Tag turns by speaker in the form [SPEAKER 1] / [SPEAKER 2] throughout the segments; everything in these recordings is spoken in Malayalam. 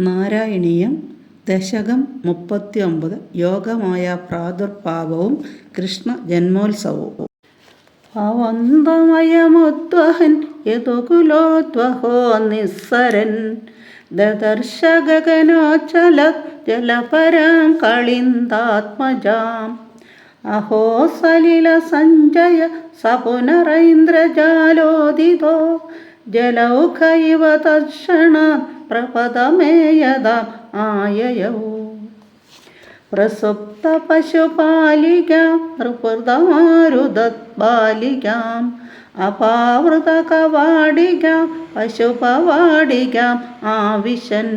[SPEAKER 1] നാരായണീയം ദശകം മുപ്പത്തി ഒമ്പത് യോഗമായ പ്രാദുർഭാവവും കൃഷ്ണ ജന്മോത്സവവും. ഭവന്തമയമുദ്വഹൻ യദുകുലോദ്വഹോ നിസ്സരൻ. ദദർശഗഗനോച്ചല ജലപരാം കളിന്താത്മജാം. അഹോ സലില സഞ്ജയ സപുനരൈന്ദ്രജാലോദിതോ ജലൗഖ ഇവ തക്ഷണ പ്രപദമേയതാം ആയയൗ. പ്രസുപ്ത പശുപാലിക നൃപൃതമാരുതത്ബാലികാം അപാവൃത കവാടിക പശുപവാടികാം ആവിശൻ.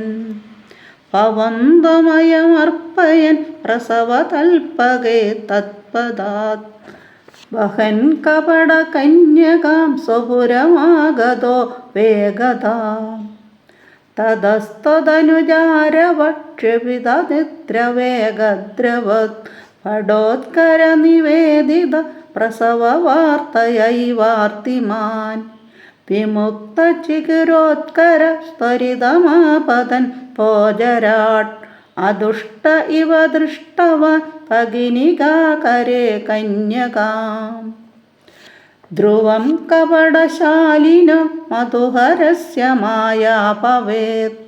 [SPEAKER 1] പവന്തമയമർപ്പയൻ പ്രസവതൽപകേ തത്പദാത്. വഹൻ കപട കന്യകാം സ്വപുരമാഗതോ വേഗതാ. തതസ്തനുജാരവക്ഷപിതനിദ്രവേഗദ്രവത് പടോത്കര നിവേദിത പ്രസവവാർത്തയൈവാർത്തിമാൻ വിമുക്ത ചികിരോത്കര സ്ത്വരിതമാപതൻ പോജരാട്ട് അതുഷ്ട ഇവ ദൃഷ്ടവ ഭഗിനികാകരേ കന്യകാം. ധ്രുവം കപടശാലിന മധുഹരസ്യ മായാപവേത്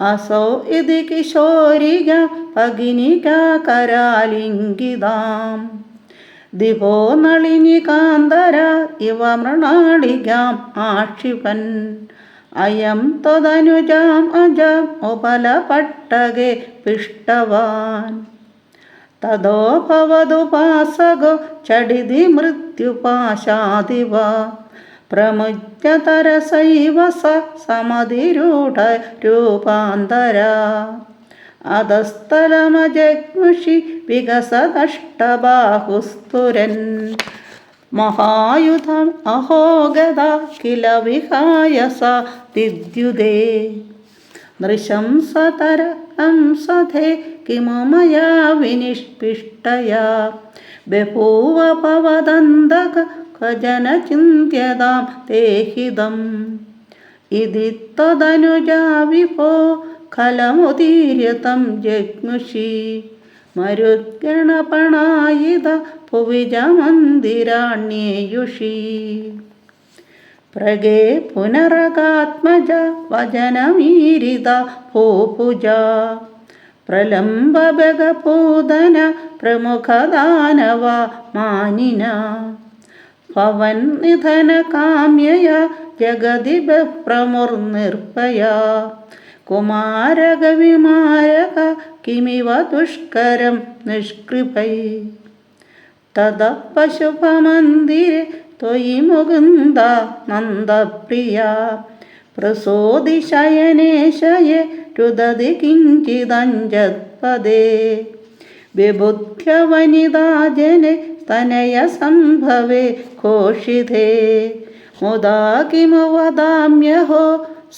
[SPEAKER 1] അസൗ ഇതി കിശോരിക ഭഗിനികാകരാലിംഗിതാം ദിവോ നളിനികാന്തര ഇവ മൃണാളികാം ആക്ഷിപൻ. അയം ത്വതനുജാം അജാം ഉപലപട്ടകേ പിഷ്ടവാൻ. തതോ ഭവതുപാസകോ ചടിതി മൃത്യുപാശാദിവ. പ്രമുജ്യതരസൈവ സ സമതിരൂഢ രൂപാന്തര. അധസ്ഥലമജഗ്മുഷി വികസദഷ്ടബാഹുസ്തുരൻ. മഹായുധം അഹോഗത കില വിഹായസ വിദ്യുതേ. നൃശംസതര ഹംസധേ കിമു മയാ വിനിഷ്പിഷ്ടയാ. ബഭൂവ പവദന്തക കജന ചിന്ത്യതാം തേഹിതം. ഇതി തദനുജാ വിഭോ ഖലമുദീര്യതം ജഗ്മുഷി മരുദ്ഗണപണായിത ഭുവിജമന്ദിരാണ്യേയുഷി പ്രഗേ പുനരകാത്മജ വചനമീരിത ഭൂപുജ. പ്രലംബഗപൂതന പ്രമുഖദാനവ മാനിന. പവൻ നിധന കാമ്യയ ജഗതി ബഹ്രമുർനിർഭയ കുമാരകവിമാരക കിമിവ ദുഷ്കരം നിഷ്കൃപൈ തത പശുപമന്ദിരെ ത്വയി മുകുന്ദ നന്ദപ്രിയ പ്രസോദിശയനേശയെ രുദതി കിഞ്ചിതഞ്ജത്പദേ വിബുദ്ധ്യ വനിതാജനെ തനയ സംഭവേ ഘോഷിതേ മുദാ കിമു വദാമ്യഹോ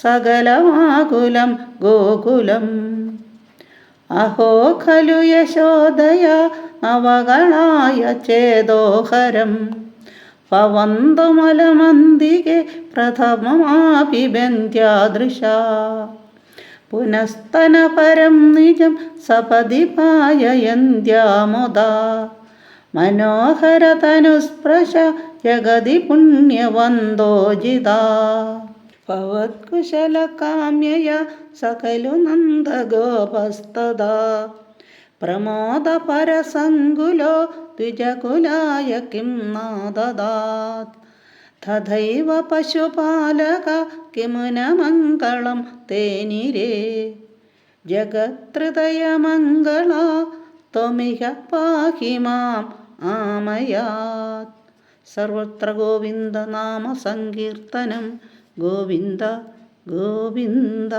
[SPEAKER 1] സകലമാകുലം ഗോകുലം അഹോ ഖലു യശോദയ അവകളായ ചേതോഹരം. പവന്തമലമന്തികെ പ്രഥമമാപിബന്ധ്യാദൃശ പുനസ്തനപരം നിജം സപതി പായയന്ത്യാമുദാ മനോഹരതനുസ്പൃശ ജഗതി പുണ്യവന്തോജിതാ. ഭവത്കുശലകാമ്യയ സകലു നന്ദഗോപസ്തദാ പ്രമോദപരസങ്കുലോ ദ്വിജകുലായ കിം നാദദാത്. തഥൈവ പശുപാലക കിമുന മംഗളം തേനിരേ. ജഗത്ഹൃദയമംഗള ത്വമിഹ പാഹി മാം ആമയാത്. സർവത്ര ഗോവിന്ദനാമ സങ്കീർത്തനം ಗೋವಿಂದ ಗೋವಿಂದ